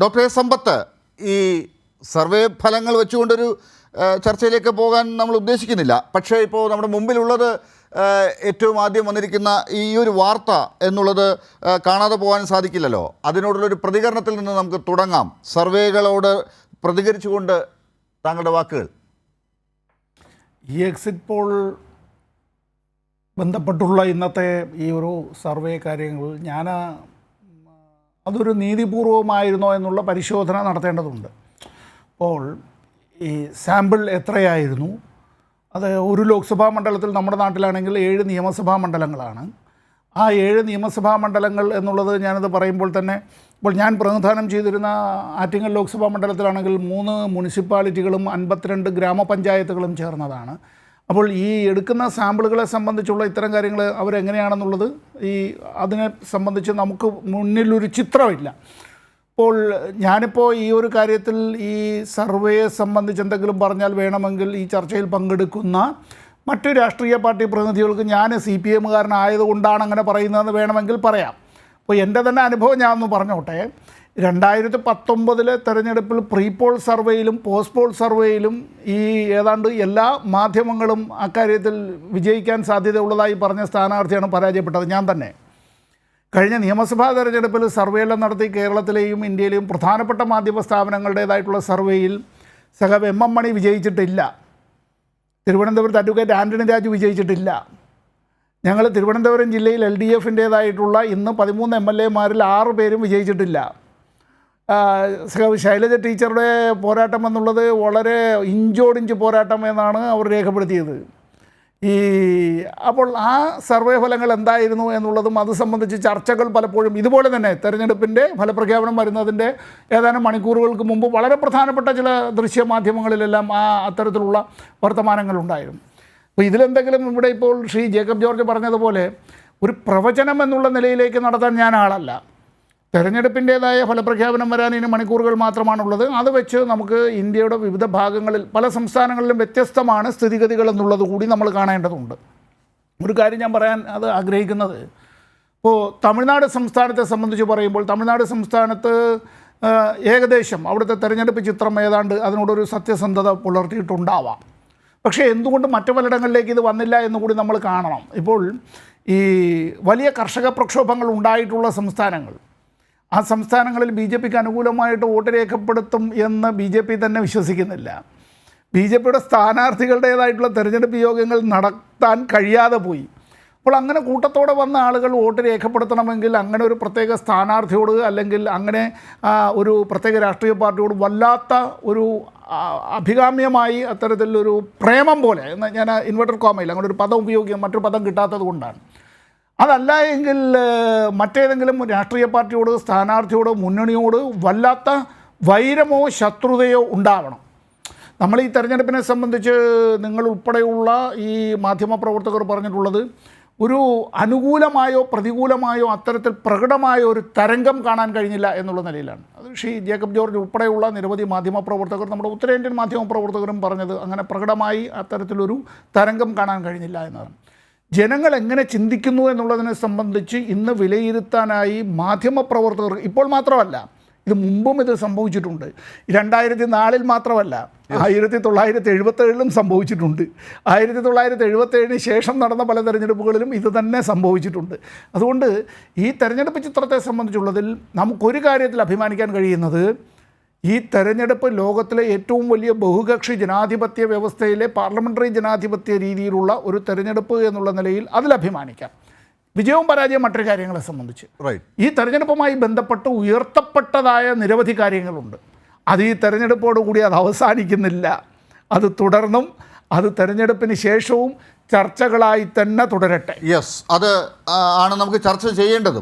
Doctor സമ്പത്ത്. ഈ survey ഫലങ്ങൾ വെച്ചുകൊണ്ടൊരു ചർച്ചയിലേക്ക് പോകാൻ നമ്മൾ ഉദ്ദേശിക്കുന്നില്ല. പക്ഷേ ഇപ്പോൾ നമ്മുടെ മുമ്പിലുള്ളത് ഏറ്റവും ആദ്യം വന്നിരിക്കുന്ന ഈ ഒരു വാർത്ത എന്നുള്ളത് കാണാതെ പോകാൻ സാധിക്കില്ലല്ലോ. അതിനോടുള്ളൊരു പ്രതികരണത്തിൽ നിന്ന് നമുക്ക് തുടങ്ങാം. സർവേകളോട് പ്രതികരിച്ചുകൊണ്ട് താങ്കളുടെ വാക്കുകൾ. ഈ എക്സിറ്റ് പോൾ ബന്ധപ്പെട്ടുള്ള ഇന്നത്തെ ഈ ഒരു സർവേ കാര്യങ്ങൾ ഞാൻ അതൊരു നീതിപൂർവമായിരുന്നോ എന്നുള്ള പരിശോധന നടത്തേണ്ടതുണ്ട്. അപ്പോൾ ഈ സാമ്പിൾ എത്രയായിരുന്നു? അത് ഒരു ലോക്സഭാ മണ്ഡലത്തിൽ നമ്മുടെ നാട്ടിലാണെങ്കിൽ ഏഴ് നിയമസഭാ മണ്ഡലങ്ങളാണ്. ആ ഏഴ് നിയമസഭാ മണ്ഡലങ്ങൾ എന്നുള്ളത് ഞാനത് പറയുമ്പോൾ തന്നെ ഇപ്പോൾ ഞാൻ പ്രതിനിധാനം ചെയ്തിരുന്ന ആറ്റിങ്ങൽ ലോക്സഭാ മണ്ഡലത്തിലാണെങ്കിൽ മൂന്ന് മുനിസിപ്പാലിറ്റികളും അൻപത്തിരണ്ട് ഗ്രാമപഞ്ചായത്തുകളും ചേർന്നതാണ്. അപ്പോൾ ഈ എടുക്കുന്ന സാമ്പിളുകളെ സംബന്ധിച്ചുള്ള ഇത്തരം കാര്യങ്ങൾ അവരെങ്ങനെയാണെന്നുള്ളത് ഈ അതിനെ സംബന്ധിച്ച് നമുക്ക് മുന്നിലൊരു ചിത്രമില്ല. അപ്പോൾ ഞാനിപ്പോൾ ഈ ഒരു കാര്യത്തിൽ ഈ സർവേയെ സംബന്ധിച്ച് എന്തെങ്കിലും പറഞ്ഞാൽ വേണമെങ്കിൽ ഈ ചർച്ചയിൽ പങ്കെടുക്കുന്ന മറ്റു രാഷ്ട്രീയ പാർട്ടി പ്രതിനിധികൾക്ക് ഞാൻ സി പി എമ്മുകാരനായതുകൊണ്ടാണ് അങ്ങനെ പറയുന്നതെന്ന് വേണമെങ്കിൽ പറയാം. അപ്പോൾ എന്റെ തന്നെ അനുഭവം ഞാനൊന്ന് പറഞ്ഞോട്ടെ. രണ്ടായിരത്തി പത്തൊമ്പതിലെ തെരഞ്ഞെടുപ്പിൽ പ്രീ പോൾ സർവേയിലും പോസ്റ്റ് പോൾ സർവേയിലും ഈ ഏതാണ്ട് എല്ലാ മാധ്യമങ്ങളും അക്കാര്യത്തിൽ വിജയിക്കാൻ സാധ്യതയുള്ളതായി പറഞ്ഞ സ്ഥാനാർത്ഥിയാണ് പരാജയപ്പെട്ടത്. ഞാൻ തന്നെ. കഴിഞ്ഞ നിയമസഭാ തെരഞ്ഞെടുപ്പിൽ സർവേയെല്ലാം നടത്തി കേരളത്തിലെയും ഇന്ത്യയിലെയും പ്രധാനപ്പെട്ട മാധ്യമ സ്ഥാപനങ്ങളുടേതായിട്ടുള്ള സർവേയിൽ സഹബ് എം എം മണി വിജയിച്ചിട്ടില്ല. തിരുവനന്തപുരത്ത് അഡ്വക്കേറ്റ് ആന്റണി രാജു വിജയിച്ചിട്ടില്ല. ഞങ്ങൾ തിരുവനന്തപുരം ജില്ലയിൽ എൽ ഡി എഫിന്റേതായിട്ടുള്ള ഇന്ന് പതിമൂന്ന് എം എൽ എമാരിൽ ആറ് പേരും വിജയിച്ചിട്ടില്ല. ശൈലജ ടീച്ചറുടെ പോരാട്ടം എന്നുള്ളത് വളരെ ഇഞ്ചോടിഞ്ച് പോരാട്ടം എന്നാണ് അവർ രേഖപ്പെടുത്തിയത്. ഈ അപ്പോൾ ആ സർവേ ഫലങ്ങൾ എന്തായിരുന്നു എന്നുള്ളതും അത് സംബന്ധിച്ച് ചർച്ചകൾ പലപ്പോഴും ഇതുപോലെ തന്നെ തെരഞ്ഞെടുപ്പിന്റെ ഫലപ്രഖ്യാപനം വരുന്നതിന്റെ ഏതാനും മണിക്കൂറുകൾക്ക് മുമ്പ് വളരെ പ്രധാനപ്പെട്ട ചില ദൃശ്യമാധ്യമങ്ങളിലെല്ലാം ആ അത്തരത്തിലുള്ള വർത്തമാനങ്ങളുണ്ടായിരുന്നു അപ്പോൾ ഇതിലെന്തെങ്കിലും ഇവിടെ ഇപ്പോൾ ശ്രീ ജേക്കബ് ജോർജ് പറഞ്ഞതുപോലെ ഒരു പ്രവചനം എന്നുള്ള നിലയിലേക്ക് നടത്താൻ ഞാൻ ആളല്ല. തെരഞ്ഞെടുപ്പിന്റേതായ ഫലപ്രഖ്യാപനം വരാൻ ഇനി മണിക്കൂറുകൾ മാത്രമാണുള്ളത്. അത് വെച്ച് നമുക്ക് ഇന്ത്യയുടെ വിവിധ ഭാഗങ്ങളിൽ പല സംസ്ഥാനങ്ങളിലും വ്യത്യസ്തമാണ് സ്ഥിതിഗതികൾ എന്നുള്ളത് കൂടി നമ്മൾ കാണേണ്ടതുണ്ട്. ഒരു കാര്യം ഞാൻ പറയാൻ അത് ആഗ്രഹിക്കുന്നത്. ഇപ്പോൾ തമിഴ്നാട് സംസ്ഥാനത്തെ സംബന്ധിച്ച് പറയുമ്പോൾ തമിഴ്നാട് സംസ്ഥാനത്ത് ഏകദേശം അവിടുത്തെ തെരഞ്ഞെടുപ്പ് ചിത്രം ഏതാണ്ട് അതിനോടൊരു സത്യസന്ധത പുലർത്തിയിട്ടുണ്ടാവാം. പക്ഷേ എന്തുകൊണ്ട് മറ്റു പലയിടങ്ങളിലേക്ക് ഇത് വന്നില്ല എന്ന് കൂടി നമ്മൾ കാണണം. ഇപ്പോൾ ഈ വലിയ കർഷക പ്രക്ഷോഭങ്ങൾ ഉണ്ടായിട്ടുള്ള സംസ്ഥാനങ്ങൾ ആ സംസ്ഥാനങ്ങളിൽ ബി ജെ പിക്ക് അനുകൂലമായിട്ട് വോട്ട് രേഖപ്പെടുത്തും എന്ന് ബി ജെ പി തന്നെ വിശ്വസിക്കുന്നില്ല. ബി ജെ പിയുടെ സ്ഥാനാർത്ഥികളുടേതായിട്ടുള്ള തെരഞ്ഞെടുപ്പ് യോഗങ്ങൾ നടത്താൻ കഴിയാതെ പോയി. അപ്പോൾ അങ്ങനെ കൂട്ടത്തോടെ വന്ന ആളുകൾ വോട്ട് രേഖപ്പെടുത്തണമെങ്കിൽ അങ്ങനെ ഒരു പ്രത്യേക സ്ഥാനാർത്ഥിയോട് അല്ലെങ്കിൽ അങ്ങനെ ഒരു പ്രത്യേക രാഷ്ട്രീയ പാർട്ടിയോട് വല്ലാത്ത ഒരു അഭികാമ്യമായി അത്തരത്തിലൊരു പ്രേമം പോലെ ഞാൻ ഇൻവെർട്ടർ കോമയിൽ അങ്ങനെ ഒരു പദം ഉപയോഗിക്കാൻ മറ്റൊരു പദം കിട്ടാത്തത് കൊണ്ടാണ്. അതല്ല എങ്കിൽ മറ്റേതെങ്കിലും രാഷ്ട്രീയ പാർട്ടിയോട് സ്ഥാനാർത്ഥിയോട് മുന്നണിയോട് വല്ലാത്ത വൈരമോ ശത്രുതയോ ഉണ്ടാവണം. നമ്മൾ ഈ തെരഞ്ഞെടുപ്പിനെ സംബന്ധിച്ച് നിങ്ങൾ ഉൾപ്പെടെയുള്ള ഈ മാധ്യമപ്രവർത്തകർ പറഞ്ഞിട്ടുള്ളത് ഒരു അനുകൂലമായോ പ്രതികൂലമായോ അത്തരത്തിൽ പ്രകടമായ ഒരു തരംഗം കാണാൻ കഴിഞ്ഞില്ല എന്നുള്ള നിലയിലാണ്. അത് ഷീ ജേക്കബ് ജോർജ് ഉൾപ്പെടെയുള്ള നിരവധി മാധ്യമപ്രവർത്തകർ നമ്മുടെ ഉത്തരേന്ത്യൻ മാധ്യമപ്രവർത്തകരും പറഞ്ഞത് അങ്ങനെ പ്രകടമായി അത്തരത്തിലൊരു തരംഗം കാണാൻ കഴിഞ്ഞില്ല എന്നതാണ് ജനങ്ങൾ എങ്ങനെ ചിന്തിക്കുന്നു എന്നുള്ളതിനെ സംബന്ധിച്ച് ഇന്ന് വിലയിരുത്താനായി മാധ്യമപ്രവർത്തകർ ഇപ്പോൾ മാത്രമല്ല ഇത് മുമ്പും ഇത് സംഭവിച്ചിട്ടുണ്ട്. രണ്ടായിരത്തി നാലിൽ മാത്രമല്ല ആയിരത്തി തൊള്ളായിരത്തി എഴുപത്തേഴിലും സംഭവിച്ചിട്ടുണ്ട്. ആയിരത്തി തൊള്ളായിരത്തി എഴുപത്തേഴിന് ശേഷം നടന്ന പല തെരഞ്ഞെടുപ്പുകളിലും ഇത് തന്നെ സംഭവിച്ചിട്ടുണ്ട്. അതുകൊണ്ട് ഈ തെരഞ്ഞെടുപ്പ് ചിത്രത്തെ സംബന്ധിച്ചുള്ളതിൽ നമുക്കൊരു കാര്യത്തിൽ അഭിമാനിക്കാൻ കഴിയുന്നത് ഈ തെരഞ്ഞെടുപ്പ് ലോകത്തിലെ ഏറ്റവും വലിയ ബഹുകക്ഷി ജനാധിപത്യ വ്യവസ്ഥയിലെ പാർലമെന്ററി ജനാധിപത്യ രീതിയിലുള്ള ഒരു തെരഞ്ഞെടുപ്പ് എന്നുള്ള നിലയിൽ അതിലഭിമാനിക്കാം വിജയവും പരാജയവും മറ്റൊരു കാര്യങ്ങളെ സംബന്ധിച്ച്. റൈറ്റ് ഈ തെരഞ്ഞെടുപ്പുമായി ബന്ധപ്പെട്ട് ഉയർത്തപ്പെട്ടതായ നിരവധി കാര്യങ്ങളുണ്ട്. അത് ഈ തെരഞ്ഞെടുപ്പോടുകൂടി അത് അവസാനിക്കുന്നില്ല. അത് തുടർന്നും അത് തെരഞ്ഞെടുപ്പിന് ശേഷവും ചർച്ചകളായി തന്നെ തുടരട്ടെ. യെസ് അത് ആണ് നമുക്ക് ചർച്ച ചെയ്യേണ്ടതും.